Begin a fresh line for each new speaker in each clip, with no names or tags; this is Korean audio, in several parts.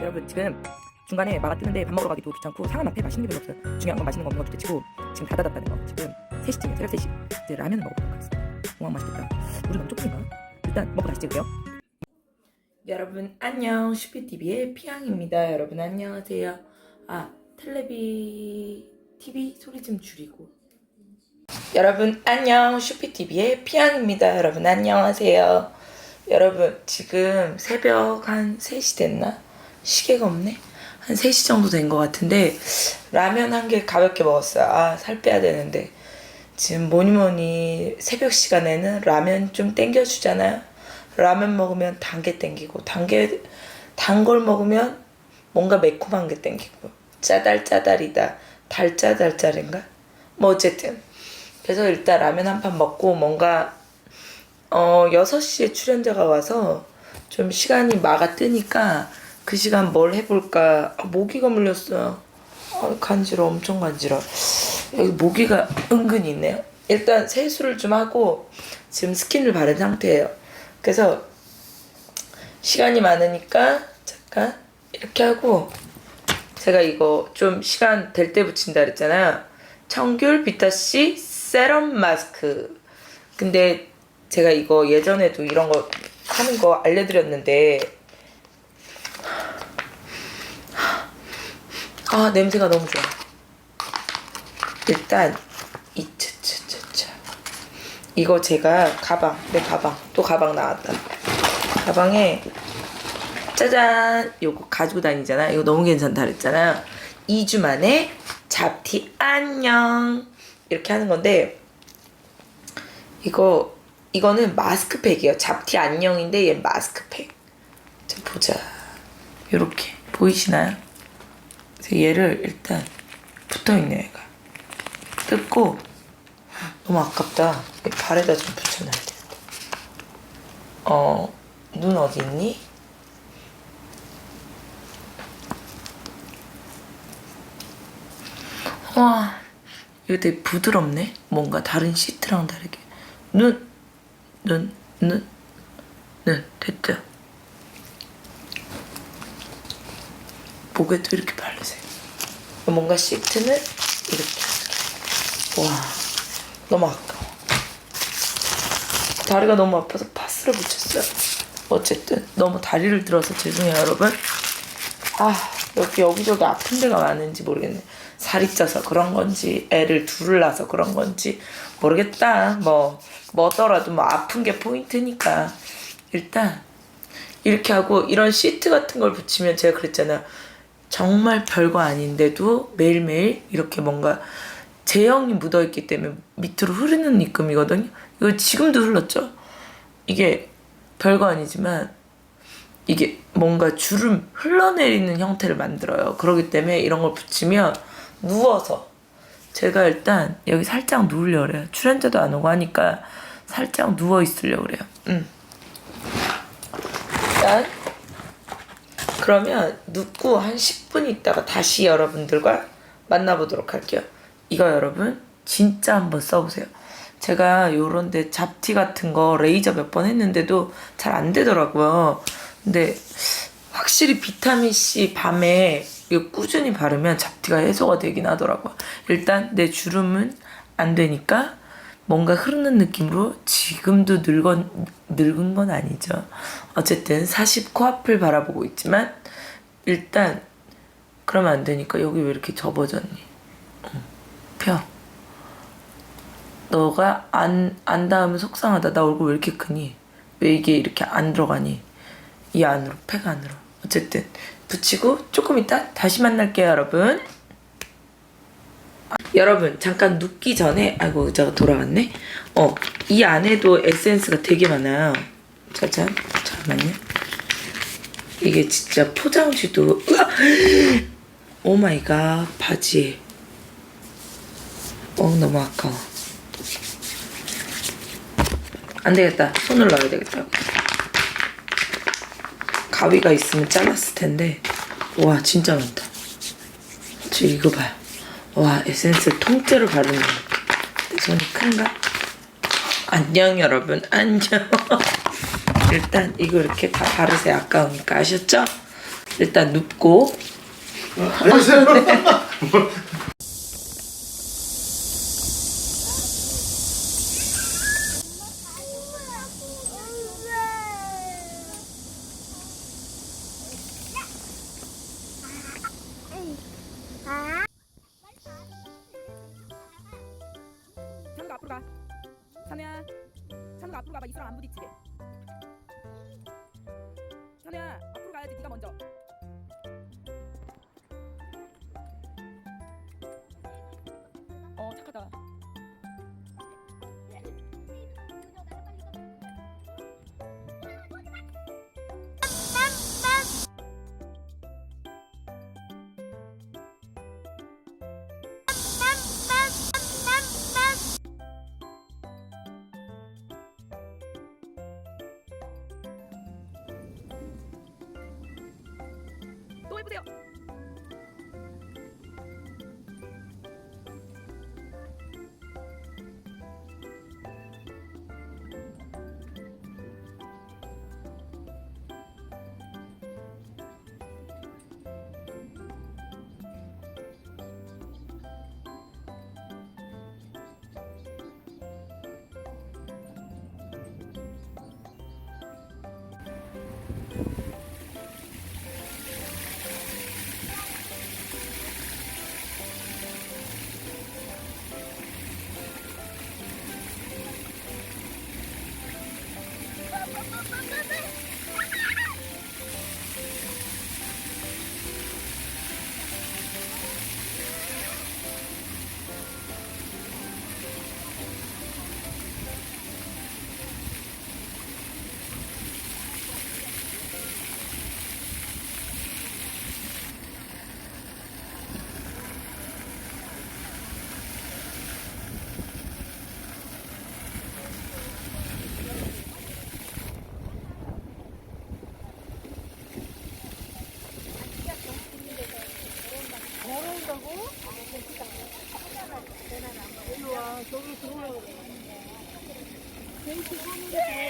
여러분 지금 중간에 마가 뜨는데 밥 먹으러 가기도 귀찮고 상한 앞에 맛있는 게 별로 없어요. 중요한 건 맛있는 거 없는 거 둘째치고 지금 다 닫았다는 거. 지금 3시쯤이에요. 새벽 3시. 이제 라면을 먹어보도록 하겠습니다. 우와 맛있겠다. 물이 너무 조금인가? 일단 먹고 다시 찍을게요. 여러분 안녕 슈피TV의 피앙입니다. 여러분 안녕하세요. 아 텔레비 TV 소리 좀 줄이고 여러분 안녕 슈피TV의 피앙입니다. 여러분 안녕하세요. 여러분 지금 새벽 한 3시 됐나? 시계가 없네? 한 3시 정도 된 것 같은데 라면 한 개 가볍게 먹었어요. 아 살 빼야 되는데 지금 뭐니 뭐니 새벽 시간에는 라면 좀 땡겨주잖아요. 라면 먹으면 단 게 땡기고 단게 단 걸 먹으면 뭔가 매콤한 게 땡기고 짜달짜달이다 달짜달짜인가 뭐 어쨌든 그래서 일단 라면 한 판 먹고 뭔가 어 6시에 출연자가 와서 좀 시간이 마가 뜨니까 그 시간 뭘 해볼까? 아, 모기가 물렸어요. 아, 간지러 엄청 간지러 여기 모기가 은근히 있네요. 일단 세수를 좀 하고 지금 스킨을 바른 상태예요. 그래서 시간이 많으니까 잠깐 이렇게 하고 제가 이거 좀 시간 될 때 붙인다 그랬잖아요. 청귤 비타C 세럼 마스크. 근데 제가 이거 예전에도 이런 거 하는 거 알려드렸는데 아 냄새가 너무 좋아. 일단 이차차차차. 이거 제가 가방 내 가방 또 가방 나왔다. 가방에 짜잔! 요거 가지고 다니잖아. 이거 너무 괜찮다 그랬잖아요 2주 만에 잡티 안녕! 이렇게 하는 건데 이거 이거는 마스크팩이에요. 잡티 안녕인데 얘 마스크팩. 자 보자. 요렇게. 보이시나요? 그래서 얘를 일단 붙어있네 얘가 뜯고 너무 아깝다 이 발에다 좀 붙여놔야 돼 어, 눈 어디 있니? 와, 이거 되게 부드럽네. 뭔가 다른 시트랑 다르게. 눈, 눈, 눈, 눈, 됐죠? 목에도 이렇게 바르세요. 뭔가 시트는 이렇게. 와, 너무 아까워. 다리가 너무 아파서 파스를 붙였어요. 어쨌든 너무 다리를 들어서 죄송해요 여러분. 아 여기 여기저기 아픈 데가 많은지 모르겠네. 살이 쪄서 그런 건지 애를 둘을 낳아서 그런 건지 모르겠다. 뭐 뭐더라도 뭐 아픈 게 포인트니까 일단 이렇게 하고 이런 시트 같은 걸 붙이면 제가 그랬잖아요. 정말 별거 아닌데도 매일매일 이렇게 뭔가 제형이 묻어있기 때문에 밑으로 흐르는 느낌이거든요. 이거 지금도 흘렀죠? 이게 별거 아니지만 이게 뭔가 주름 흘러내리는 형태를 만들어요. 그렇기 때문에 이런 걸 붙이면 누워서 제가 일단 여기 살짝 누우려고 그래요. 출연자도 안 오고 하니까 살짝 누워 있으려고 그래요. 음. 일단 그러면 눕고 한 10분 있다가 다시 여러분들과 만나보도록 할게요. 이거 여러분 진짜 한번 써보세요. 제가 요런데 잡티 같은 거 레이저 몇 번 했는데도 잘 안 되더라고요. 근데 확실히 비타민 C 밤에 꾸준히 바르면 잡티가 해소가 되긴 하더라고요. 일단 내 주름은 안 되니까 뭔가 흐르는 느낌으로 지금도 늙은, 늙은 건 아니죠. 어쨌든 40 코앞을 바라보고 있지만 일단 그러면 안 되니까 여기 왜 이렇게 접어졌니? 응. 펴. 너가 안, 안 닿으면 속상하다. 나 얼굴 왜 이렇게 크니? 왜 이게 이렇게 안 들어가니? 이 안으로, 팩 안으로. 어쨌든 붙이고 조금 이따 다시 만날게요, 여러분. 아, 여러분 잠깐 눕기 전에 아이고 제가 돌아왔네. 어, 이 안에도 에센스가 되게 많아요. 짜잔, 잠깐만요. 이게 진짜 포장지도! 오 마이 갓 바지에 어 너무 아까워 안 되겠다 손을 넣어야 되겠다 가위가 있으면 잘랐을 텐데 와 진짜 많다 저 이거 봐요 와 에센스 통째로 바르는 거. 내 손이 큰가? 안녕 여러분 안녕 일단 이거 이렇게 다 바르세요 아까우니까 아셨죠? 일단 눕고
안녕하세요.
해보세요.
Thank you. Yeah.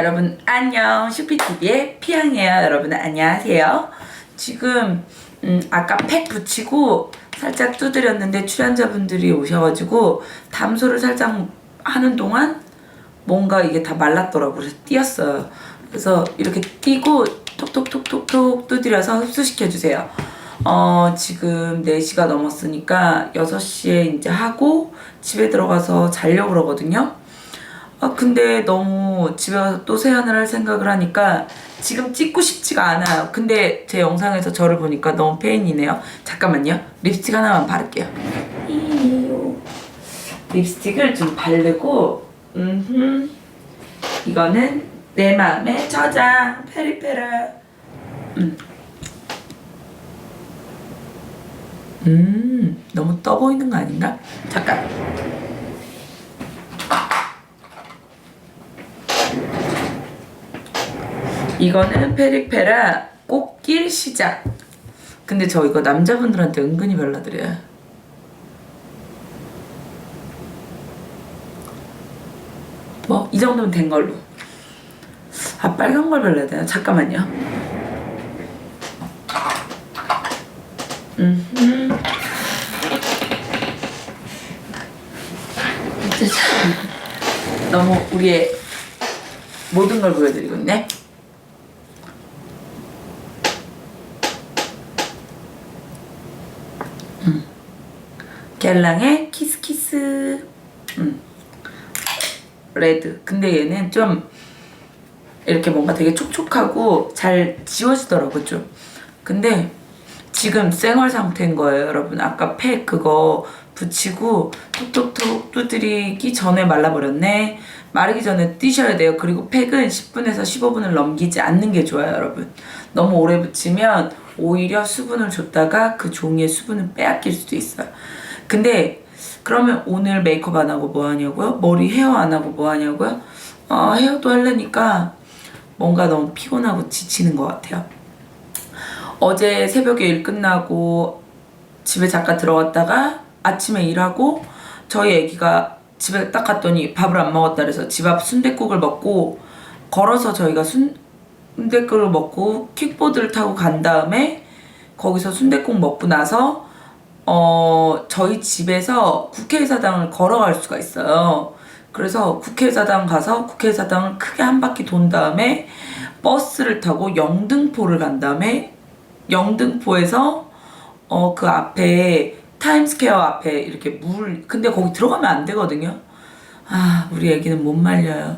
여러분 안녕. 슈피TV의 피앙이에요. 여러분 안녕하세요. 지금 음, 아까 팩 붙이고 살짝 두드렸는데 출연자분들이 오셔가지고 담소를 살짝 하는 동안 뭔가 이게 다 말랐더라고요 그래서 띄었어요. 그래서 이렇게 띄고 톡톡톡톡톡 두드려서 흡수시켜주세요. 어, 지금 4시가 넘었으니까 6시에 이제 하고 집에 들어가서 자려고 그러거든요 아 근데 너무 집에 가서 또 세안을 할 생각을 하니까 지금 찍고 싶지가 않아요. 근데 제 영상에서 저를 보니까 너무 페인이네요. 잠깐만요. 립스틱 하나만 바를게요. 이요. 립스틱을 좀 바르고 음흠. 이거는 내 마음의 저장 페리페라 음. 음 너무 떠 보이는 거 아닌가? 잠깐 이거는 페리페라 꽃길 시작. 근데 저 이거 남자분들한테 은근히 발라드려요. 뭐 이 정도면 된 걸로. 아 빨간 걸 발라야 되나? 잠깐만요. 음. 너무 우리의 모든 걸 보여드리고 있네. 갤랑의 키스키스. 음. 레드. 근데 얘는 좀 이렇게 뭔가 되게 촉촉하고 잘 지워지더라고 좀. 근데 지금 생얼 상태인 거예요 여러분. 아까 팩 그거 붙이고 톡톡톡 두드리기 전에 말라버렸네. 마르기 전에 뛰셔야 돼요. 그리고 팩은 10분에서 15분을 넘기지 않는 게 좋아요 여러분. 너무 오래 붙이면 오히려 수분을 줬다가 그 종이의 수분을 빼앗길 수도 있어요 근데 그러면 오늘 메이크업 안 하고 뭐 하냐고요? 머리 헤어 안 하고 뭐 하냐고요? 어, 헤어도 하려니까 뭔가 너무 피곤하고 지치는 것 같아요. 어제 새벽에 일 끝나고 집에 잠깐 들어갔다가 아침에 일하고 저희 애기가 집에 딱 갔더니 밥을 안 먹었다 그래서 집 앞 순댓국을 먹고 걸어서 저희가 순댓국을 먹고 킥보드를 타고 간 다음에 거기서 순댓국 먹고 나서 어, 저희 집에서 국회의사당을 걸어갈 수가 있어요. 그래서 국회의사당 가서 국회의사당을 크게 한 바퀴 돈 다음에 버스를 타고 영등포를 간 다음에 영등포에서 어, 그 앞에 타임스퀘어 앞에 이렇게 물, 근데 거기 들어가면 안 되거든요. 아, 우리 애기는 못 말려요.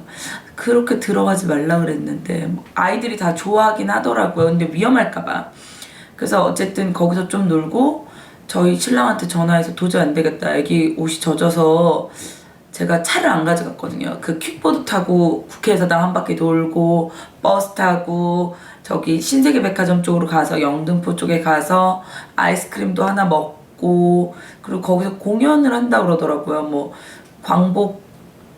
그렇게 들어가지 말라 그랬는데 뭐 아이들이 다 좋아하긴 하더라고요. 근데 위험할까봐. 그래서 어쨌든 거기서 좀 놀고 저희 신랑한테 전화해서 도저히 안 되겠다. 애기 옷이 젖어서 제가 차를 안 가져갔거든요. 그 퀵보드 타고 국회의사당 한 바퀴 돌고 버스 타고 저기 신세계 백화점 쪽으로 가서 영등포 쪽에 가서 아이스크림도 하나 먹고 그리고 거기서 공연을 한다 그러더라고요. 뭐 광복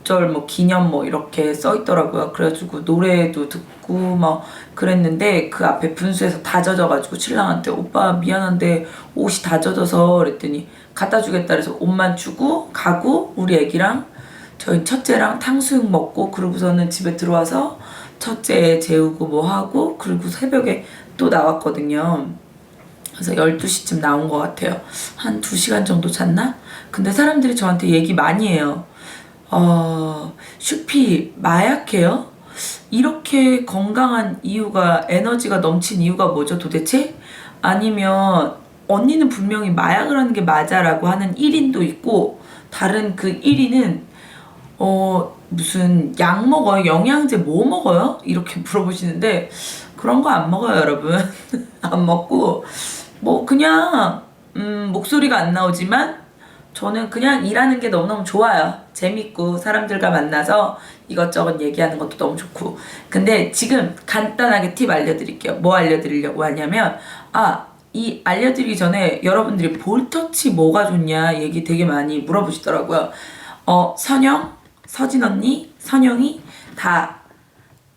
절 뭐 기념 뭐 이렇게 써 있더라고요. 그래가지고 노래도 듣고 막 그랬는데 그 앞에 분수에서 다 젖어가지고 신랑한테 오빠 미안한데 옷이 다 젖어서 그랬더니 갖다 주겠다 그래서 옷만 주고 가고 우리 애기랑 저희 첫째랑 탕수육 먹고 그러고서는 집에 들어와서 첫째 재우고 뭐 하고 그리고 새벽에 또 나왔거든요. 그래서 12시쯤 나온 것 같아요. 한 2시간 정도 잤나? 근데 사람들이 저한테 얘기 많이 해요. 어, 슈피 마약해요? 이렇게 건강한 이유가 에너지가 넘친 이유가 뭐죠 도대체? 아니면 언니는 분명히 마약을 하는 게 맞아라고 하는 1인도 있고 다른 그 1인은 어 무슨 약 먹어요? 영양제 뭐 먹어요? 이렇게 물어보시는데 그런 거 안 먹어요 여러분 안 먹고 뭐 그냥 음 목소리가 안 나오지만 저는 그냥 일하는 게 너무너무 좋아요. 재밌고 사람들과 만나서 이것저것 얘기하는 것도 너무 좋고. 근데 지금 간단하게 팁 알려드릴게요. 뭐 알려드리려고 하냐면 아, 이 알려드리기 전에 여러분들이 볼터치 뭐가 좋냐 얘기 되게 많이 물어보시더라고요. 어, 선영, 서진 언니, 선영이 다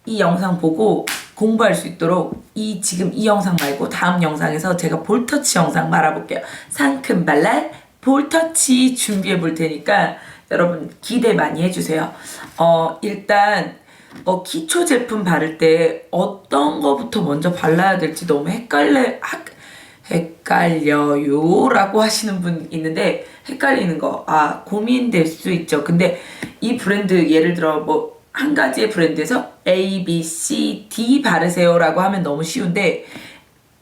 이 영상 보고 공부할 수 있도록 이 지금 이 영상 말고 다음 영상에서 제가 볼터치 영상 말아볼게요. 상큼 발랄 볼터치 준비해 볼 테니까 여러분 기대 많이 해주세요. 어 일단 어, 기초 제품 바를 때 어떤 거부터 먼저 발라야 될지 너무 헷갈려 하- 헷갈려요 라고 하시는 분 있는데 헷갈리는 거 아 고민될 수 있죠. 근데 이 브랜드 예를 들어 뭐 한 가지의 브랜드에서 A, B, C, D 바르세요 라고 하면 너무 쉬운데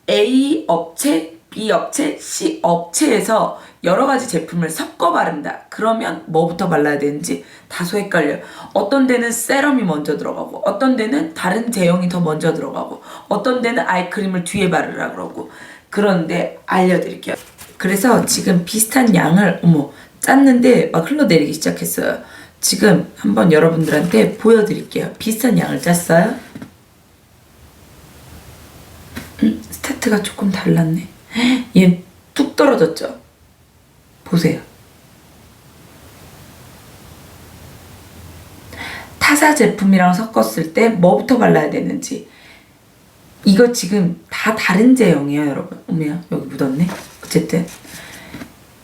A 업체, B 업체, C 업체에서 여러 가지 제품을 섞어 바른다. 그러면 뭐부터 발라야 되는지 다소 헷갈려요. 어떤 데는 세럼이 먼저 들어가고, 어떤 데는 다른 제형이 더 먼저 들어가고, 어떤 데는 아이크림을 뒤에 바르라 그러고, 그런데 알려드릴게요. 그래서 지금 비슷한 양을, 어머, 짰는데 막 흘러내리기 시작했어요. 지금 한번 여러분들한테 보여드릴게요. 비슷한 양을 짰어요. 음, 스타트가 조금 달랐네. 얘 뚝 떨어졌죠? 보세요. 타사 제품이랑 섞었을 때 뭐부터 발라야 되는지. 이거 지금 다 다른 제형이에요, 여러분. 어머야, 여기 묻었네. 어쨌든.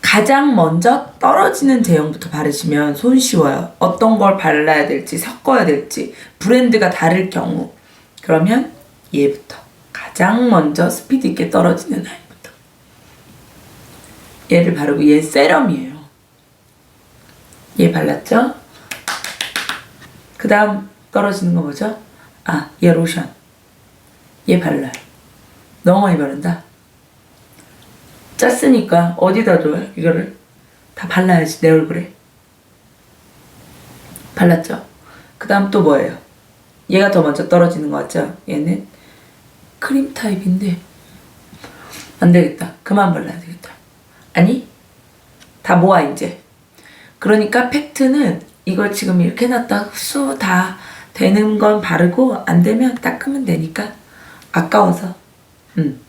가장 먼저 떨어지는 제형부터 바르시면 손 쉬워요. 어떤 걸 발라야 될지, 섞어야 될지, 브랜드가 다를 경우. 그러면 얘부터. 가장 먼저 스피드 있게 떨어지는 아이부터. 얘를 바르고 얘 세럼이에요. 얘 발랐죠? 그 다음 떨어지는 거 뭐죠? 아, 얘 로션. 얘 발라요. 너무 많이 바른다. 짰으니까 어디다 줘요? 이거를 다 발라야지 내 얼굴에. 발랐죠? 그 다음 또 뭐예요? 얘가 더 먼저 떨어지는 거 같죠? 얘는 크림 타입인데 안 되겠다. 그만 발라야 되겠다. 아니 다 모아 이제. 그러니까 팩트는 이걸 지금 이렇게 놨다 흡수 다 되는 건 바르고 안 되면 닦으면 되니까 아까워서. 음.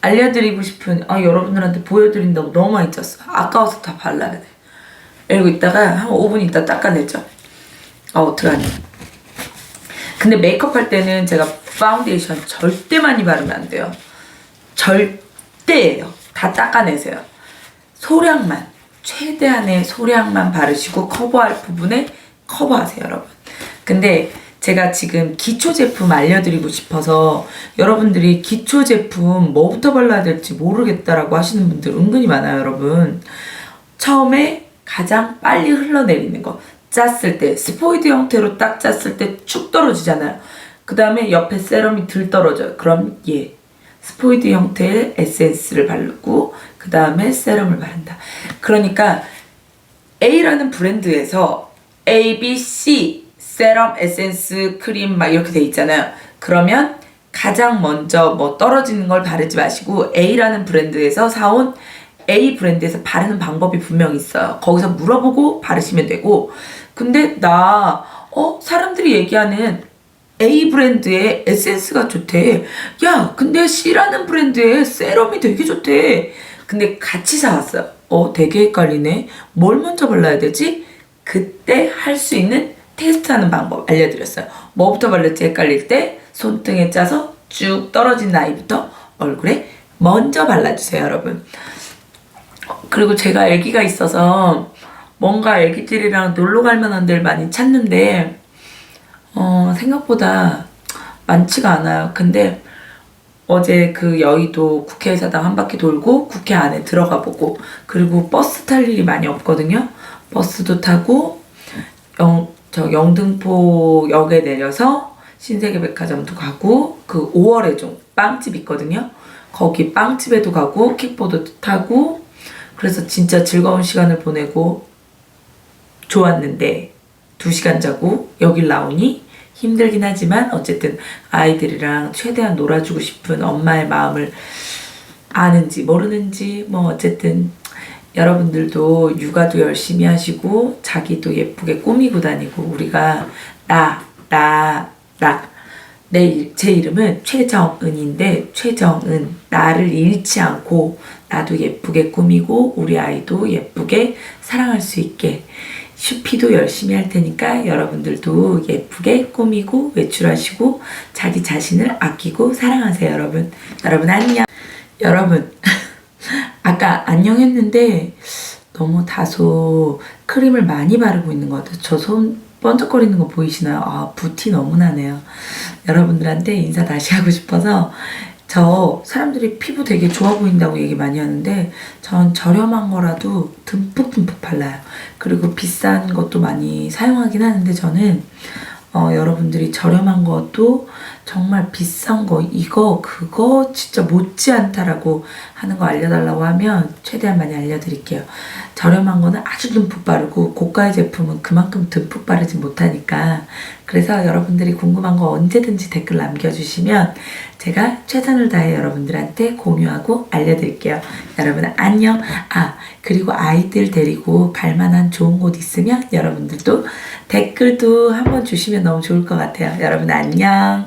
알려드리고 싶은 아 여러분들한테 보여드린다고 너무 많이 짰어. 아까워서 다 발라야 돼. 이러고 있다가 한 5분 있다 닦아내죠. 아 어떡하니. 근데 메이크업 할 때는 제가 파운데이션 절대 많이 바르면 안 돼요. 절대예요. 다 닦아내세요. 소량만 최대한의 소량만 바르시고 커버할 부분에 커버하세요, 여러분. 근데 제가 지금 기초 제품 알려드리고 싶어서 여러분들이 기초 제품 뭐부터 발라야 될지 모르겠다라고 하시는 분들 은근히 많아요, 여러분. 처음에 가장 빨리 흘러내리는 거. 짰을 때, 스포이드 형태로 딱 짰을 때 축 떨어지잖아요. 그 다음에 옆에 세럼이 들 떨어져요. 그럼 얘. 스포이드 형태의 에센스를 바르고, 그 다음에 세럼을 바른다. 그러니까, A라는 브랜드에서 A, B, C 세럼, 에센스, 크림 막 이렇게 돼 있잖아요. 그러면 가장 먼저 뭐 떨어지는 걸 바르지 마시고 A라는 브랜드에서 사온 A 브랜드에서 바르는 방법이 분명 있어요. 거기서 물어보고 바르시면 되고 근데 나 어, 사람들이 얘기하는 A 브랜드의 에센스가 좋대. 야, 근데 C라는 브랜드의 세럼이 되게 좋대. 근데 같이 사왔어요. 어, 되게 헷갈리네. 뭘 먼저 발라야 되지? 그때 할 수 있는 테스트하는 방법 알려드렸어요. 뭐부터 바를지 헷갈릴 때 손등에 짜서 쭉 떨어진 아이부터 얼굴에 먼저 발라주세요, 여러분. 그리고 제가 아기가 있어서 뭔가 아기들이랑 놀러 갈 만한 데를 많이 찾는데 어, 생각보다 많지가 않아요. 근데 어제 그 여의도 국회의사당 한 바퀴 돌고 국회 안에 들어가 보고 그리고 버스 탈 일이 많이 없거든요. 버스도 타고 영, 저 영등포 역에 내려서 신세계 백화점도 가고 그 5월에 좀 빵집 있거든요. 거기 빵집에도 가고 킥보드도 타고 그래서 진짜 즐거운 시간을 보내고 좋았는데 두 시간 자고 여길 나오니 힘들긴 하지만 어쨌든 아이들이랑 최대한 놀아주고 싶은 엄마의 마음을 아는지 모르는지 뭐 어쨌든 여러분들도 육아도 열심히 하시고 자기도 예쁘게 꾸미고 다니고 우리가 나 나 나. 내 제 이름은 최정은인데 최정은 나를 잃지 않고 나도 예쁘게 꾸미고 우리 아이도 예쁘게 사랑할 수 있게 슈피도 열심히 할 테니까 여러분들도 예쁘게 꾸미고 외출하시고 자기 자신을 아끼고 사랑하세요 여러분 여러분 안녕 여러분 아까 안녕 했는데 너무 다소 크림을 많이 바르고 있는 것 같아요 저 손 번쩍거리는 거 보이시나요? 아, 부티 너무 나네요. 여러분들한테 인사 다시 하고 싶어서 저 사람들이 피부 되게 좋아 보인다고 얘기 많이 하는데 전 저렴한 거라도 듬뿍듬뿍 발라요. 그리고 비싼 것도 많이 사용하긴 하는데 저는 어, 여러분들이 저렴한 것도 정말 비싼 거 이거 그거 진짜 못지않다라고 하는 거 알려달라고 하면 최대한 많이 알려드릴게요. 저렴한 거는 아주 듬뿍 바르고 고가의 제품은 그만큼 듬뿍 바르지 못하니까 그래서 여러분들이 궁금한 거 언제든지 댓글 남겨주시면 제가 최선을 다해 여러분들한테 공유하고 알려드릴게요. 여러분 안녕. 아 그리고 아이들 데리고 갈만한 좋은 곳 있으면 여러분들도 댓글도 한번 주시면 너무 좋을 것 같아요. 여러분 안녕.